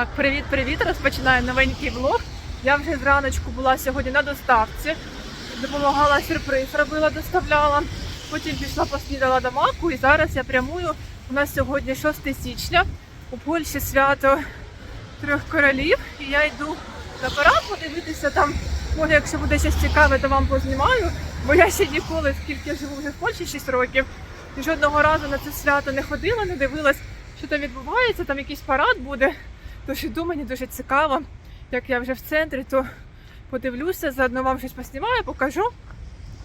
Так, привіт-привіт! Розпочинаю новенький влог. Я вже зраночку була сьогодні на доставці. Допомагала сюрприз, робила, доставляла. Потім пішла поснідала до маку і зараз я прямую. У нас сьогодні 6 січня. У Польщі свято трьох королів. І я йду на парад подивитися там. Може, якщо буде щось цікаве, то вам познімаю. Бо я ще ніколи, скільки живу вже в Польщі 6 років, жодного разу на це свято не ходила, не дивилась, що там відбувається, там якийсь парад буде. Тож іду, мені дуже цікаво. Як я вже в центрі, то подивлюся, заодно вам щось поснімаю, покажу.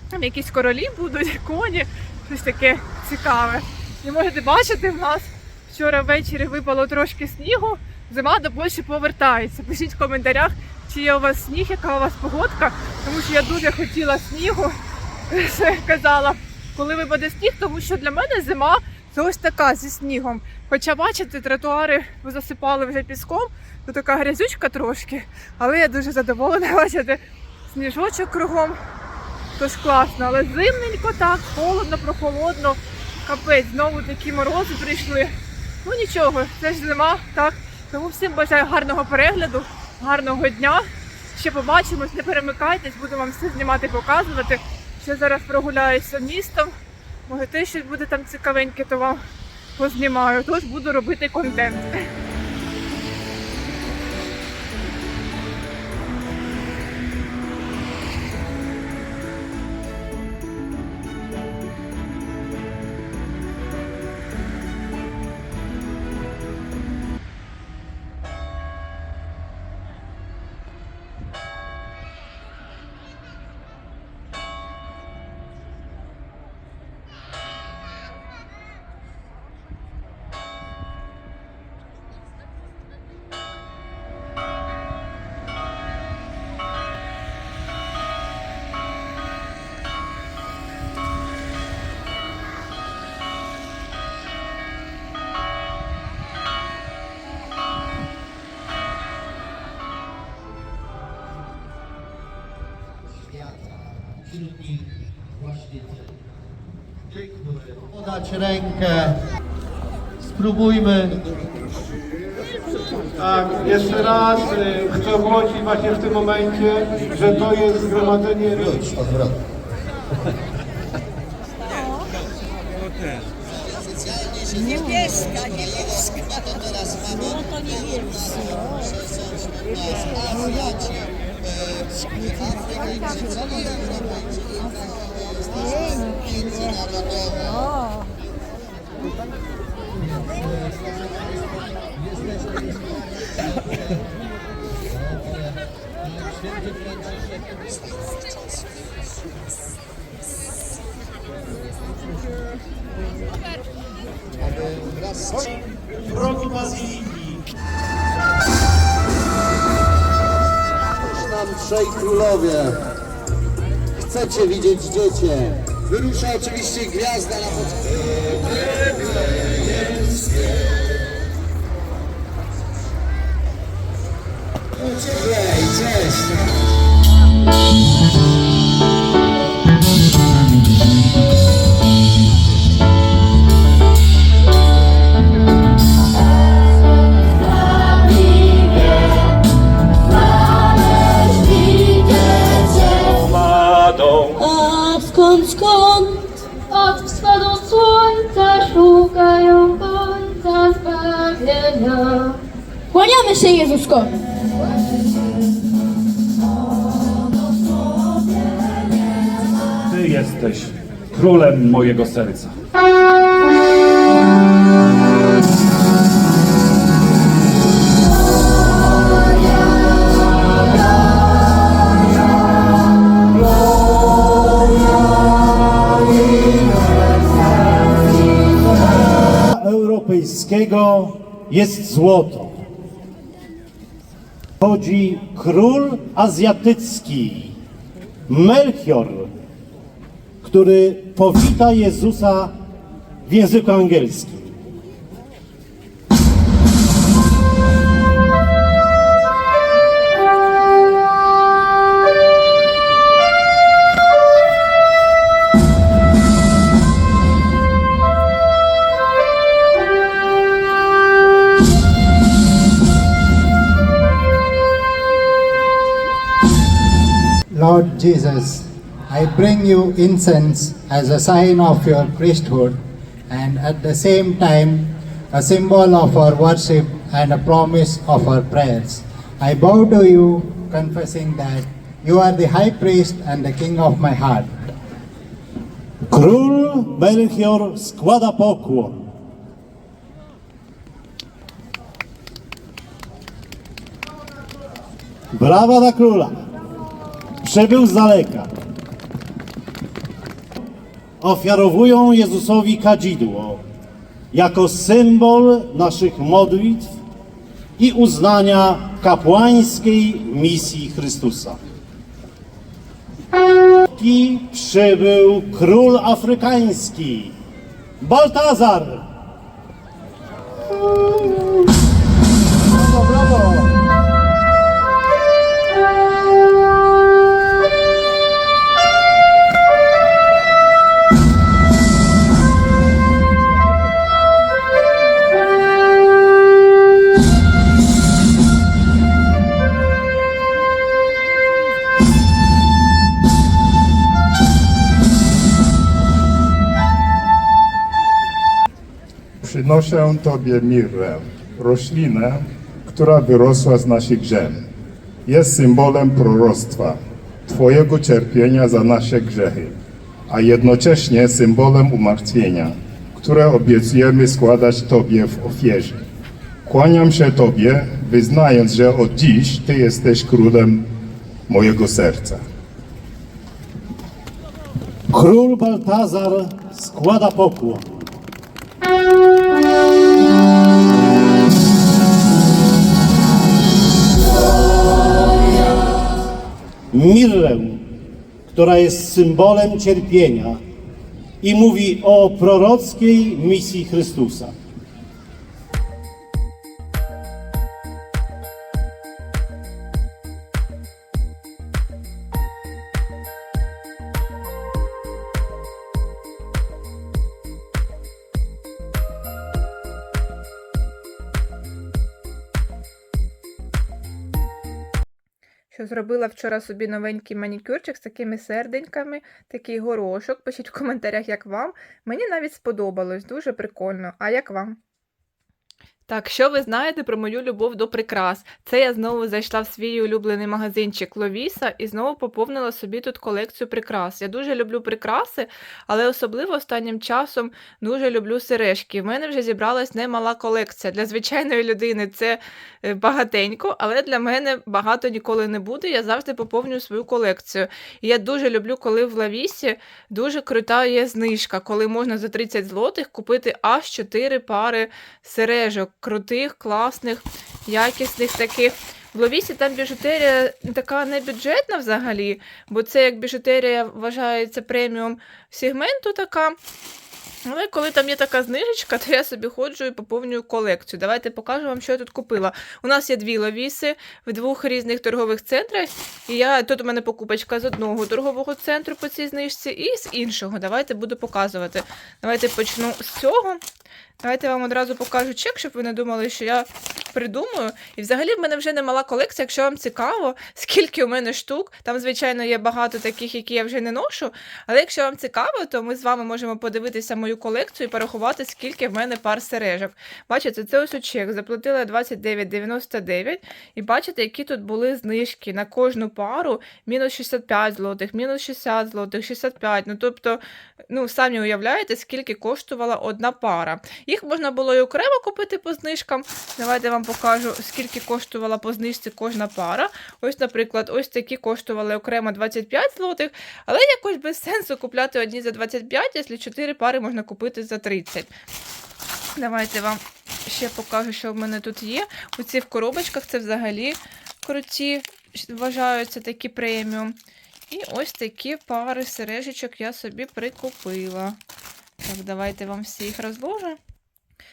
Там якісь королі будуть, коні, щось таке цікаве. І можете бачити, в нас вчора ввечері випало трошки снігу. Зима до Польщі повертається. Пишіть в коментарях, чи є у вас сніг, яка у вас погодка, тому що я дуже хотіла снігу. Казала, коли випаде сніг, тому що для мене зима це ось така зі снігом. Хоча, бачите, тротуари засипали вже піском, то така грязючка трошки, але я дуже задоволена бачити сніжочок кругом. Тож класно, але зимненько так, холодно, прохолодно, капець, знову такі морози прийшли. Ну нічого, це ж зима, так. Тому всім бажаю гарного перегляду, гарного дня. Ще побачимось, не перемикайтесь, буду вам все знімати, показувати. Ще зараз прогуляюся містом. Може, те щось буде там цікавеньке, то вам познімаю. Тож буду робити контент. Wśród nich właśnie ty, który podać rękę. Spróbujmy. Tak, jeszcze raz y, chcę ogłosić właśnie w tym momencie, że to jest zgromadzenie. Niebieska, niebieska. No to niebieska. W roku Bazylii trzej królowie. Chcecie widzieć dziecię. Wyrusza oczywiście gwiazda na. Cieplej, cześć. Kłaniamy się Jezuskowi. Ty jesteś królem mojego serca. europejskiego jest złoto. Chodzi król azjatycki, Melchior, który powita Jezusa w języku angielskim. Jesus, I bring you incense as a sign of your priesthood and at the same time a symbol of our worship and a promise of our prayers. I bow to you, confessing that you are the high priest and the king of my heart. Król Melchior składa pokłon. Brawa dla króla. Przybył z daleka. Ofiarowują Jezusowi kadzidło jako symbol naszych modlitw i uznania kapłańskiej misji Chrystusa. I przybył król afrykański, Baltazar. Przynoszę Tobie mirrę, roślinę, która wyrosła z naszych ziem. Jest symbolem proroctwa, Twojego cierpienia za nasze grzechy, a jednocześnie symbolem umartwienia, które obiecujemy składać Tobie w ofierze. Kłaniam się Tobie, wyznając, że od dziś Ty jesteś królem mojego serca. Król Baltazar składa pokłon. Mirrę, która jest symbolem cierpienia i mówi o prorockiej misji Chrystusa. Що зробила вчора собі новенький манікюрчик з такими серденьками, такий горошок. Пишіть в коментарях, як вам. Мені навіть сподобалось, дуже прикольно. А як вам? Так, що ви знаєте про мою любов до прикрас? Це я знову зайшла в свій улюблений магазинчик Ловіса і знову поповнила собі тут колекцію прикрас. Я дуже люблю прикраси, але особливо останнім часом дуже люблю сережки. В мене вже зібралась немала колекція. Для звичайної людини це е, багатенько, але для мене багато ніколи не буде. Я завжди поповнюю свою колекцію. І я дуже люблю, коли в Лавісі дуже крута є знижка, коли можна за 30 злотих купити аж 4 пари сережок, крутих, класних, якісних таких. В Ловісі там біжутерія така не бюджетна взагалі, бо це як біжутерія вважається преміум сегменту така. Але коли там є така знижечка, то я собі ходжу і поповнюю колекцію. Давайте покажу вам, що я тут купила. У нас є дві ловіси в двох різних торгових центрах. І я тут у мене покупочка з одного торгового центру по цій знижці і з іншого. Давайте буду показувати. Давайте почну з цього. Давайте я вам одразу покажу чек, щоб ви не думали, що я придумую. І взагалі в мене вже немала колекція, якщо вам цікаво, скільки у мене штук. Там, звичайно, є багато таких, які я вже не ношу. Але якщо вам цікаво, то ми з вами можемо подивитися мою колекцію і порахувати, скільки в мене пар сережок. Бачите, це ось у чек. Заплатила 29,99. І бачите, які тут були знижки на кожну пару: мінус 65 злотих, мінус 60 злотих, 65. Ну тобто, ну самі уявляєте, скільки коштувала одна пара. Їх можна було і окремо купити по знижкам. Давайте вам покажу, скільки коштувала по знижці кожна пара. Ось, наприклад, ось такі коштували окремо 25 злотих, але якось без сенсу купляти одні за 25, якщо 4 пари можна купити за 30. Давайте вам ще покажу, що в мене тут є. Оці в коробочках це взагалі круті, вважаються такі преміум. І ось такі пари сережечок я собі прикупила. Так, давайте вам всіх розложу.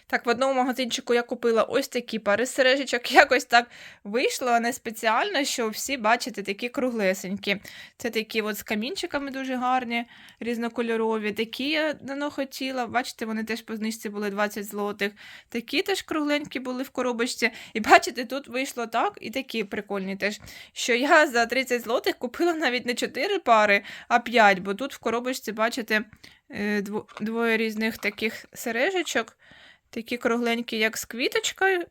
Так, в одному магазинчику я купила ось такі пари сережечок. Якось так вийшло не спеціально, що всі бачите такі круглесенькі. Це такі от з камінчиками дуже гарні, різнокольорові. Такі я давно хотіла. Бачите, вони теж по знижці були 20 злотих. Такі теж кругленькі були в коробочці. І бачите, тут вийшло так, і такі прикольні теж. Що я за 30 злотих купила навіть не 4 пари, а 5, бо тут в коробочці, бачите, е, двоє різних таких сережечок. Такі кругленькі, як з квіточкою,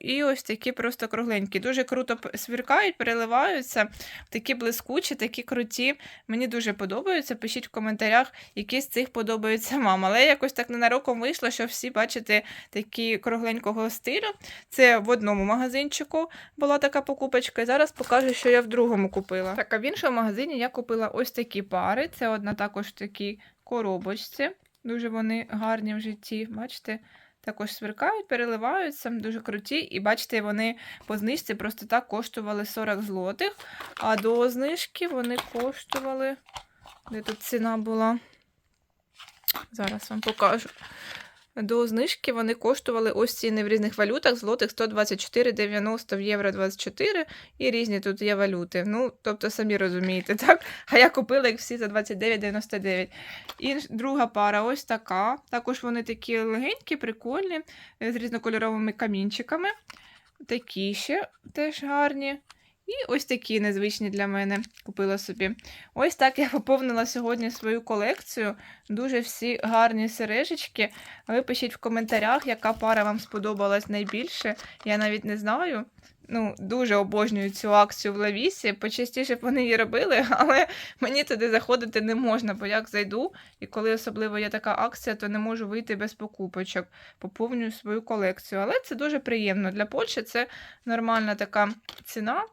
і ось такі просто кругленькі. Дуже круто сверкають, переливаються. Такі блискучі, такі круті. Мені дуже подобаються. Пишіть в коментарях, які з цих подобаються вам. Але якось так ненароком вийшло, що всі бачите такі кругленького стилю. Це в одному магазинчику була така покупочка. І зараз покажу, що я в другому купила. Так, а в іншому магазині я купила ось такі пари. Це одна також в такій коробочці. Дуже вони гарні в житті. Бачите? Також сверкають, переливаються, дуже круті. І бачите, вони по знижці просто так коштували 40 злотих. А до знижки вони коштували. Де тут ціна була? Зараз вам покажу. До знижки вони коштували ось ціни в різних валютах: злотих 124,90 в євро 24 і різні тут є валюти. Ну, тобто, самі розумієте, так? А я купила їх всі за 29,99. І друга пара ось така. Також вони такі легенькі, прикольні, е, з різнокольоровими камінчиками. Такі ще теж гарні. І ось такі незвичні для мене купила собі. Ось так я поповнила сьогодні свою колекцію. Дуже всі гарні сережечки. Ви пишіть в коментарях, яка пара вам сподобалась найбільше. Я навіть не знаю. Ну, дуже обожнюю цю акцію в Лавісі. Почастіше б вони її робили, але мені туди заходити не можна, бо як зайду, і коли особливо є така акція, то не можу вийти без покупочок. Поповнюю свою колекцію. Але це дуже приємно. Для Польщі це нормальна така ціна.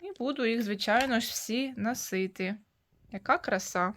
І буду їх, звичайно ж, всі носити. Яка краса!